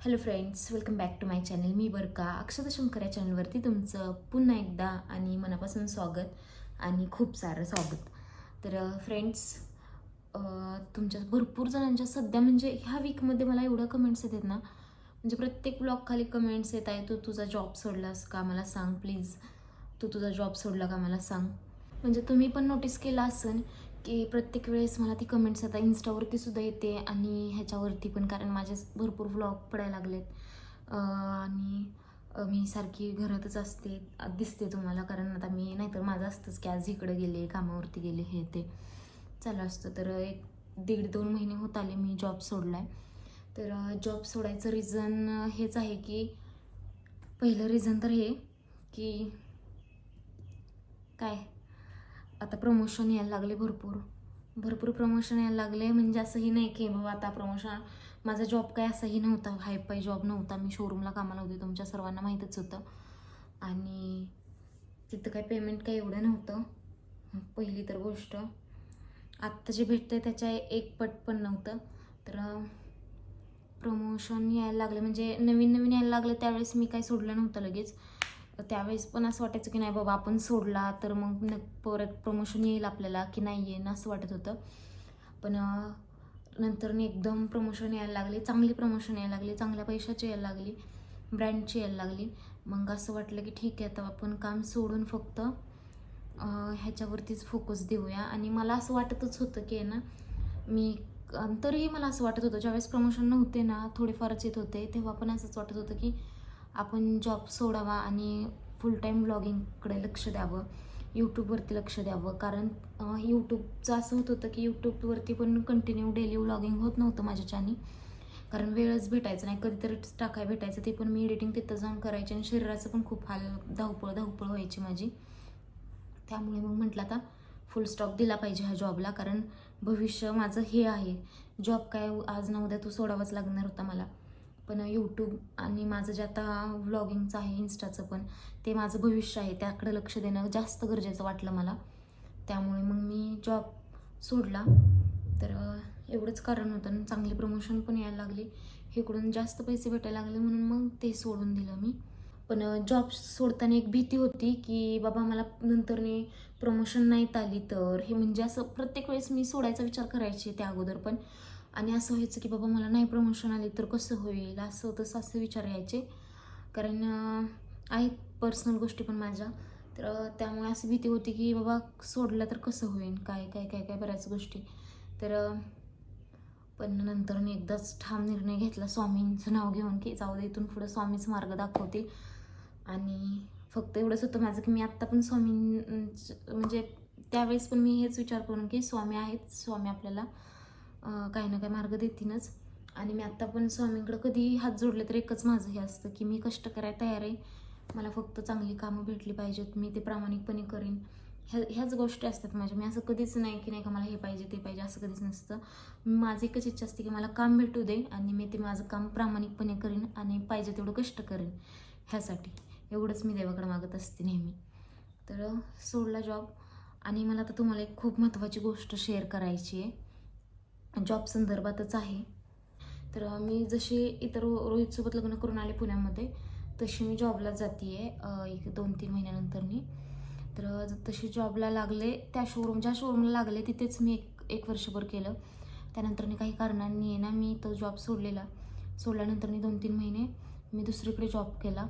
Hello friends welcome back to my channel मी बरं का अक्षता शंकर या चॅनलवरती तुमचं पुन्हा एकदा आणि मनापासून स्वागत आणि खूप सारं स्वागत. तर फ्रेंड्स तुमच्या भरपूर जणांच्या सध्या म्हणजे ह्या वीकमध्ये मला एवढ्या कमेंट्स येतात ना म्हणजे प्रत्येक ब्लॉग खाली कमेंट्स येत आहे तू तुझा जॉब सोडलास का? मला सांग प्लीज तू तुझा जॉब सोडला का? मला सांग. म्हणजे तुम्ही पण नोटीस केला असेल की प्रत्येक वेळेस मला ती कमेंट्स आता इन्स्टावरती सुद्धा येते आणि ह्याच्यावरती पण कारण माझे भरपूर व्लॉग पडायला लागलेत. आणि मी सारखी घरातच असते दिसते तुम्हाला कारण आता मी नाहीतर माझं असतंच की आज इकडे गेले कामावरती गेले हे ते. चालू असतं. तर एक दीड दोन महिने होत आले मी जॉब सोडला आहे तर जॉब सोडायचं रिझन हेच आहे की पहिलं रिझन तर हे की काय? आता प्रमोशन यायला लागले भरपूर. भरपूर प्रमोशन यायला लागले. म्हणजे असंही नाही की बाबा आता प्रमोशन माझा जॉब काय असाही नव्हता. हाय पाय जॉब नव्हता. मी शोरूमला कामाला होते. तुमच्या सर्वांना माहीतच होतं. आणि तिथं काय पेमेंट काय एवढं नव्हतं. पहिली तर गोष्ट. आत्ता जे भेटतं त्याच्या एक पट पण नव्हतं. तर प्रमोशन यायला लागलं. म्हणजे नवीन नवीन यायला लागलं. त्यावेळेस मी काय सोडलं नव्हतं लगेच. त्यावेळेस पण असं वाटायचं की नाही बाबा आपण सोडला तर मग न परत प्रमोशन येईल आपल्याला की नाही येईन असं वाटत होतं. पण नंतर एकदम प्रमोशन यायला लागले चांगली प्रमोशन यायला लागली चांगल्या पैशाची यायला लागली ब्रँडची यायला लागली. मग असं वाटलं की ठीक आहे आता आपण काम सोडून फक्त ह्याच्यावरतीच फोकस देऊया. आणि मला असं वाटतच होतं की आहे ना मी तरीही मला असं वाटत होतं ज्यावेळेस प्रमोशन नव्हते ना थोडेफारच येत होते तेव्हा पण असंच वाटत होतं की आपण जॉब सोडावा आणि फुल टाईम ब्लॉगिंगकडे लक्ष द्यावं यूट्यूबवरती लक्ष द्यावं. कारण यूट्यूबचं असं होत होतं की यूट्यूबवरती पण कंटिन्यू डेली व्लॉगिंग होत नव्हतं माझ्याच्यानी कारण वेळच भेटायचं नाही. कधीतरी टाकाय भेटायचं ते पण मी एडिटिंग तिथं जाऊन करायची आणि शरीराचं पण खूप हाल धावपळ धावपळ व्हायची माझी. त्यामुळे मग म्हटलं आता फुल स्टॉप दिला पाहिजे ह्या जॉबला कारण भविष्य माझं हे आहे. जॉब काय आज ना उद्या तो सोडावाच लागणार होता मला. पण यूट्यूब आणि माझं जे आता व्लॉगिंगचं आहे इन्स्टाचं पण ते माझं भविष्य आहे. त्याकडे लक्ष देणं जास्त गरजेचं वाटलं मला. त्यामुळे मग मी जॉब सोडला. तर एवढंच कारण होतं. आणि चांगली प्रमोशन पण यायला लागली. इकडून जास्त पैसे भेटायला लागले म्हणून मग ते सोडून दिलं मी. पण जॉब सोडताना एक भीती होती की बाबा मला नंतरने प्रमोशन नाहीत आली तर. हे म्हणजे असं प्रत्येक वेळेस मी सोडायचा विचार करायची त्या अगोदर पण. आणि असं व्हायचं की बाबा मला नाही प्रमोशन आले तर कसं होईल? असं तसं असं विचार यायचे. कारण आहेत पर्सनल गोष्टी पण माझ्या. तर त्यामुळे अशी भीती होती की बाबा सोडलं तर कसं होईल? काय काय काय काय बऱ्याच गोष्टी. तर पण नंतर मी एकदाच ठाम निर्णय घेतला स्वामींचं नाव घेऊन की जाऊ दे इथून पुढं स्वामीच मार्ग दाखवतील. आणि फक्त एवढंच होतं माझं की मी आत्ता पण स्वामी म्हणजे त्यावेळेस पण मी हेच विचार करून की स्वामी आहेत स्वामी आपल्याला काही ना काही मार्ग देतीलच आणि मी आत्ता पण स्वामींकडं कधी हात जोडले तर एकच माझं हे असतं की मी कष्ट करायला तयार आहे. मला फक्त चांगली कामं भेटली पाहिजेत मी ते प्रामाणिकपणे करेन. ह्या ह्याच गोष्टी असतात माझ्या. मी असं कधीच नाही की नाही का मला हे पाहिजे ते पाहिजे असं कधीच नसतं. माझी एकच इच्छा असते की मला काम भेटू दे आणि मी ते माझं काम प्रामाणिकपणे करीन आणि पाहिजे तेवढं कष्ट करेन ह्यासाठी. एवढंच मी देवाकडे मागत असते नेहमी. तर सोडला जॉब आणि मला आता तुम्हाला एक खूप महत्त्वाची गोष्ट शेअर करायची आहे. जॉब संदर्भातच आहे. तर मी जशी इतर रो- रोहितसोबत लग्न करून आले पुण्यामध्ये तशी मी जॉबला जाते आहे एक दोन तीन महिन्यानंतरनी तर तशी जॉबला लागले त्या शोरूम ज्या शोरूमला लागले तिथेच मी एक एक वर्षभर केलं. त्यानंतरनी काही कारणांनी आहे ना मी तो जॉब सोडलेला. सोडल्यानंतर मी दोन तीन महिने मी दुसरीकडे जॉब केला.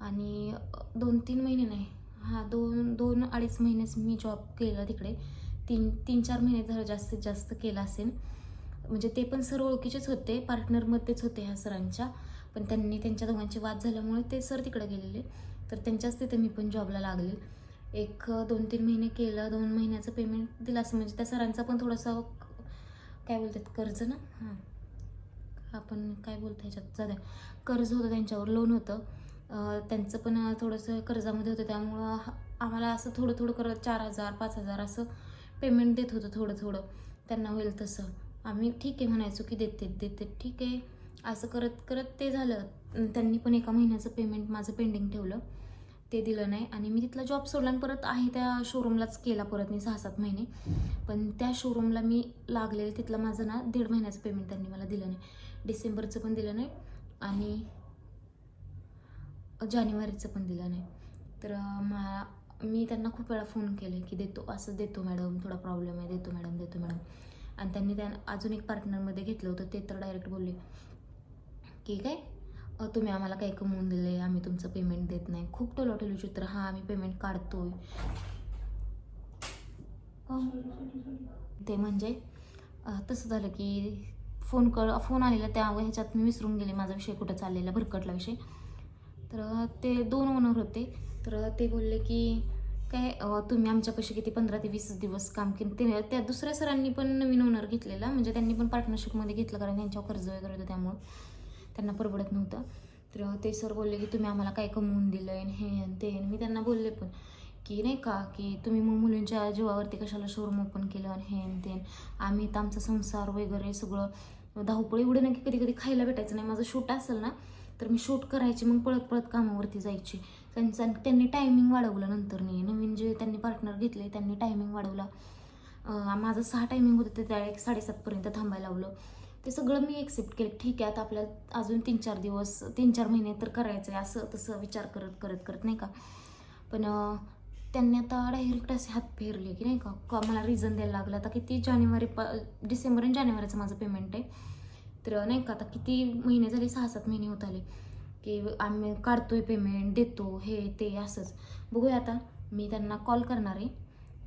आणि दोन तीन महिने नाही हां दोन दोन अडीच महिनेच मी जॉब केला तिकडे. तीन तीन चार महिने जर जास्तीत जास्त केला असेल. म्हणजे ते पण सर ओळखीचेच होते पार्टनरमध्येच होते ह्या सरांच्या. पण त्यांनी त्यांच्या दोघांचे वाद झाल्यामुळे ते सर तिकडे गेलेले. तर त्यांच्याच तिथे मी पण जॉबला लागले. एक दोन तीन महिने केलं दोन महिन्याचं पेमेंट दिलं असं. म्हणजे त्या सरांचा पण थोडासा काय बोलतात कर्ज ना? हां. आपण काय बोलतो ह्याच्यात? जाऊ कर्ज होतं त्यांच्यावर लोन होतं. त्यांचं पण थोडंसं कर्जामध्ये होतं. त्यामुळं हा- आम्हाला असं थोडं थोडं करत चार हजार पाच हजार असं पेमेंट देत होतं थोडं थोडं. त्यांना होईल तसं. आम्ही ठीक आहे म्हणायचो की देते देते. ठीक आहे. असं करत करत ते झालं. त्यांनी पण एका महिन्याचं पेमेंट माझं पेंडिंग ठेवलं. ते दिलं नाही. आणि मी तिथला जॉब सोडला आणि परत आहे त्या शोरूमलाच केला परत मी सहा सात महिने. पण त्या शोरूमला मी लागलेलं तिथलं माझं ना दीड महिन्याचं पेमेंट त्यांनी मला दिलं नाही. डिसेंबरचं पण दिलं नाही. आणि जानेवारीचं पण दिलं नाही. तर मला मी त्यांना खूप वेळा फोन केले की देतो असं देतो मॅडम थोडा प्रॉब्लेम आहे देतो मॅडम देतो मॅडम आणि त्यांनी त्या अजून एक पार्टनरमध्ये घेतलं होतं ते तर डायरेक्ट बोलले की काय तुम्ही आम्हाला काही कमवून दिले आम्ही तुमचं पेमेंट देत नाही. खूप टोलोटोली चित्र हां आम्ही पेमेंट काढतोय. ते म्हणजे तसं झालं की फोन कर फोन आलेला त्या ह्याच्यात मी विसरून गेले माझा विषय कुठं चाललेला भरकटला विषय. तर ते दोन ओनर होते. तर ते बोलले की काय तुम्ही आमच्यापाशी किती पंधरा ते वीस दिवस काम केलं? ते त्या दुसऱ्या सरांनी पण नवीन ओनर घेतलेला. म्हणजे त्यांनी पण पार्टनरशिपमध्ये घेतलं कारण त्यांच्यावर कर्ज वगैरे होतं त्यामुळं. त्यांना परवडत नव्हतं. तर ते सर बोलले की तुम्ही आम्हाला काय कमवून दिलं आहे हे ते? मी त्यांना बोलले पण की नाही का की तुम्ही मग मुलींच्या जीवावरती कशाला शोरूम ओपन केलं आणि हे ते? आम्ही तर आमचा संसार वगैरे सगळं धावपळ एवढं नाही की कधी कधी खायला भेटायचं नाही. माझं शूट असेल ना तर मी शूट करायची मग पळत पळत कामावरती जायची. त्यांचा त्यांनी टायमिंग वाढवलं नंतर नाही नवीन जे त्यांनी पार्टनर घेतले त्यांनी टायमिंग वाढवला. माझं सहा टायमिंग होतं ते त्या एक साडेसातपर्यंत थांबायला लावलं. ते सगळं मी एक्सेप्ट केलं. ठीक आहे आता आपल्याला अजून तीन चार दिवस तीन चार महिने तर करायचं आहे असं तसं विचार करत करत करत नाही का? पण त्यांनी आता डायरेक्ट असे हात फेरले की नाही का? का मला रिझन द्यायला लागलं? आता किती जानेवारी प डिसेंबर आणि जानेवारीचं माझं पेमेंट आहे. तर नाही का? आता किती महिने झाले? सहा सात महिने होत आले की आम्ही काढतोय पेमेंट देतो हे ते असंच. बघूया आता. मी त्यांना कॉल करणार आहे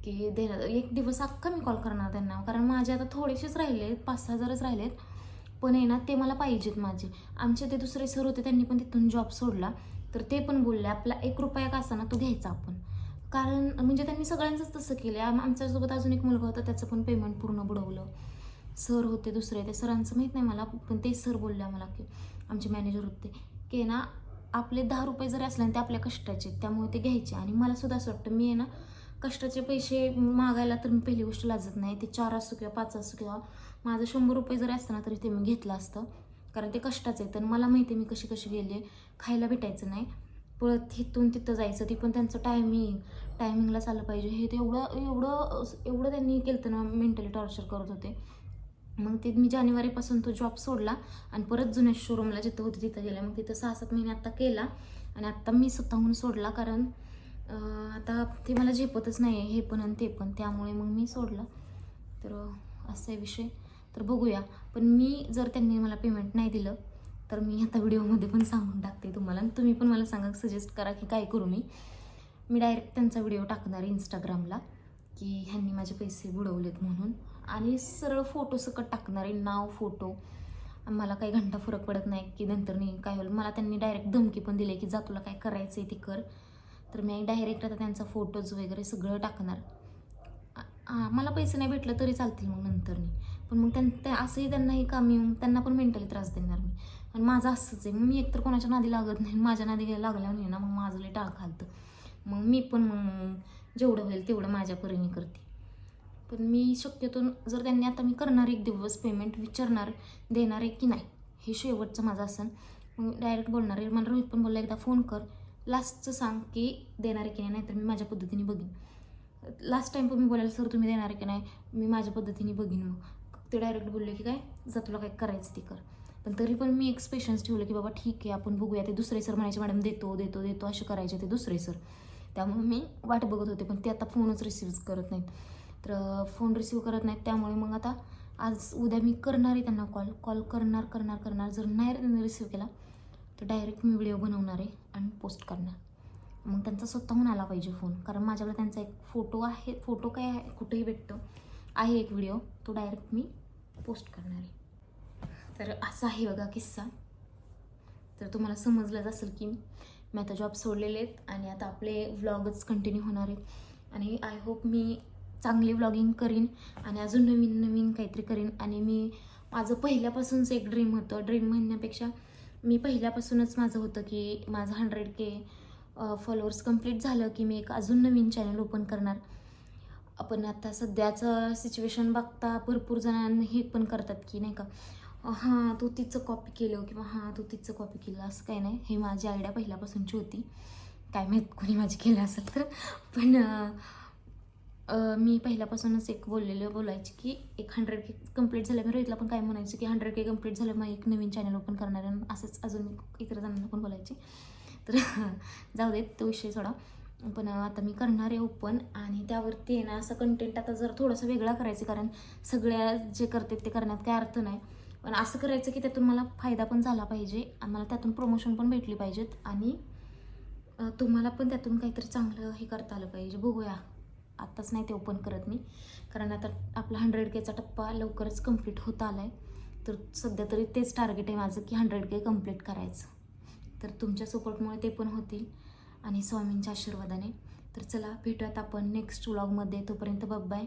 की देणार. एक दिवस अख्खा मी कॉल करणार त्यांना. कारण माझे आता थोडेसेच राहिले आहेत. पाच सहा हजारच आहेत. पण आहे ना ते मला पाहिजेत माझे. आमचे ते दुसरे सर होते त्यांनी पण तिथून जॉब सोडला. तर ते पण बोलले आपला एक रुपया का असा ना तो घ्यायचा आपण. कारण म्हणजे त्यांनी सगळ्यांचंच तसं केलं आम आमच्यासोबत अजून एक मुलगा होता त्याचं पण पेमेंट पूर्ण बुडवलं. सर होते दुसरे ते सरांचं माहीत नाही मला पण ते सर बोलले आम्हाला की आमचे मॅनेजर होते. की ना आपले दहा रुपये जरी असले ना ते आपल्या कष्टाचे आहेत, त्यामुळे ते घ्यायचे. आणि मला सुद्धा असं वाटतं मी आहे ना कष्टाचे पैसे मागायला तर मी पहिली गोष्ट लाजत नाही. ते चार असो किंवा पाच असो किंवा माझं शंभर रुपये जरी असतं ना तरी ते मी घेतलं असतं. कारण ते कष्टाचं आहे तर मला माहिती आहे मी कशी कशी गेले खायला भेटायचं नाही. पळत इथून तिथं जायचं ती पण त्यांचं टायमिंग टायमिंगला आलं पाहिजे. हे ते एवढं एवढं एवढं त्यांनी केलं ना मेंटली टॉर्चर करत होते. मग ते मी जानेवारीपासून तो जॉब सोडला आणि परत जुन्या शोरूमला जिथं होते तिथं गेल्या मग तिथं सहा सात महिने आत्ता केला आणि आत्ता मी स्वतःहून सोडला कारण आता ते मला झेपतच नाही आहे हे पण आणि ते पण. त्यामुळे मग मी सोडलं. तर असा आहे विषय. तर बघूया. पण मी जर त्यांनी मला पेमेंट नाही दिलं तर मी आता व्हिडिओमध्ये पण सांगून टाकते तुम्हाला. आणि तुम्ही पण मला सांगा सजेस्ट करा की काय करू मी. मी डायरेक्ट त्यांचा व्हिडिओ टाकणार आहे इंस्टाग्रामला की ह्यांनी माझे पैसे बुडवलेत म्हणून. आणि सरळ फोटो सकट टाकणार आहे नाव फोटो मला काही घंटा फरक पडत नाही की नंतर नाही काय होईल. मला त्यांनी डायरेक्ट धमकी पण दिली की जा तुला काय करायचं आहे ते कर. तर मी डायरेक्ट आता त्यांचा फोटोज वगैरे सगळं टाकणार. मला पैसे नाही भेटलं तरी चालतील मग नंतर पण मग त्यां असंही त्यांनाही कामी येऊन त्यांना पण मेंटली त्रास देणार मी. आणि माझं असंच आहे. मग मी एकतर कोणाच्या नादी लागत नाही. माझ्या नादी काही लागल्यावर नाही ना मग माझं लय टाळ खालतं. मग मी पण मग जेवढं होईल तेवढं माझ्या परीने करते. पण मी शक्यतो जर त्यांनी आता मी करणार एक दिवस पेमेंट विचारणार देणार आहे की नाही हे शेवटचं माझं असन मग डायरेक्ट बोलणार आहे मला रोहित पण बोलला एकदा फोन कर. लास्टचं सांग की देणार आहे की नाही नाहीतर मी माझ्या पद्धतीने बघीन. लास्ट टाइम पण मी बोलायला सर तुम्ही देणार आहे की नाही मी माझ्या पद्धतीने बघीन मग. ते डायरेक्ट बोलले की काय जा तुला काय करायचं ते कर. पण तरी पण मी एक्सपेशन्स ठेवलं की बाबा ठीक आहे आपण बघूया. ते दुसरे सर म्हणायचे मॅडम देतो देतो देतो. असे करायचे ते दुसरे सर त्यामुळे मी वाट बघत होते पण ते आता फोनच रिसिव्ह करत नाहीत. तर फोन रिसीव्ह करत नाहीत. त्यामुळे मग आता आज उद्या मी करणार आहे त्यांना कॉल कॉल करणार करणार करणार. जर नाही त्यांनी रिसीव्ह केला तर डायरेक्ट मी व्हिडिओ बनवणार आहे आणि पोस्ट करणार. मग त्यांचा स्वतःहून आला पाहिजे फोन कारण माझ्याकडे त्यांचा एक फोटो आहे. फोटो काय आहे? कुठेही भेटतो. आहे एक व्हिडिओ तो डायरेक्ट मी पोस्ट करणार आहे. तर असा आहे बघा किस्सा. तर तुम्हाला समजलंच असेल की मी आता जॉब सोडलेले आहेत आणि आता आपले व्लॉगच कंटिन्यू होणार आहेत आणि आय होप मी चांगली व्लॉगिंग करीन आणि अजून नवीन नवीन काहीतरी करीन. आणि मी माझं पहिल्यापासूनच एक ड्रीम होतं. ड्रीम म्हणण्यापेक्षा मी पहिल्यापासूनच माझं होतं की माझं हंड्रेड के फॉलोअर्स कंप्लीट झालं की मी एक अजून नवीन चॅनल ओपन करणार. आपण आता सध्याचं सिच्युएशन बघता भरपूर जणांना हे पण करतात की नाही का हां तू तिचं कॉपी केलं किंवा हां तू तिचं कॉपी केलं असं काही नाही. हे माझी आयडिया पहिल्यापासूनची होती. काय माहीत कोणी माझी केलं असेल तर. पण मी पहिल्यापासूनच एक बोललेलं बोलायची की एक हंड्रेड के कंप्लीट झालं. मी रोहितला पण काय म्हणायचं की हंड्रेड के कंप्लीट झालं मग एक नवीन चॅनल ओपन करणार आहे. आणि असंच अजून इतर जणांना पण बोलायची. तर जाऊ देत तो विषय सोडा. पण आता मी करणार आहे ओपन आणि त्यावरती आहे ना असं कंटेंट आता जर थोडंसं वेगळा करायचं कारण सगळ्या जे करतात ते करण्यात काय अर्थ नाही. पण असं करायचं की त्यातून मला फायदा पण झाला पाहिजे आणि मला त्यातून प्रमोशन पण भेटली पाहिजेत. आणि तुम्हाला पण त्यातून काहीतरी चांगलं हे करता आलं पाहिजे. बघूया. आत्ताच नाही ते ओपन करत मी. कारण आता आपला हंड्रेड केचा टप्पा लवकरच कंप्लीट होत आला आहे तर सध्या तरी तेच टार्गेट आहे माझं की हंड्रेड के कंप्लीट करायचं. तर तुमच्या सपोर्टमुळे ते पण होतील आणि स्वामींच्या आशीर्वादाने. तर चला भेटूयात आपण नेक्स्ट व्लॉगमध्ये तोपर्यंत बाय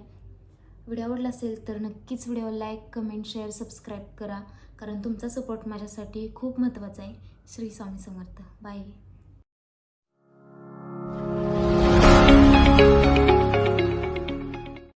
व्हिडिओ आवडला असेल तर नक्कीच video like comment share subscribe करा. कारण तुमचा सपोर्ट माझ्यासाठी खूप महत्त्वाचा आहे. श्री स्वामी समर्थ. बाय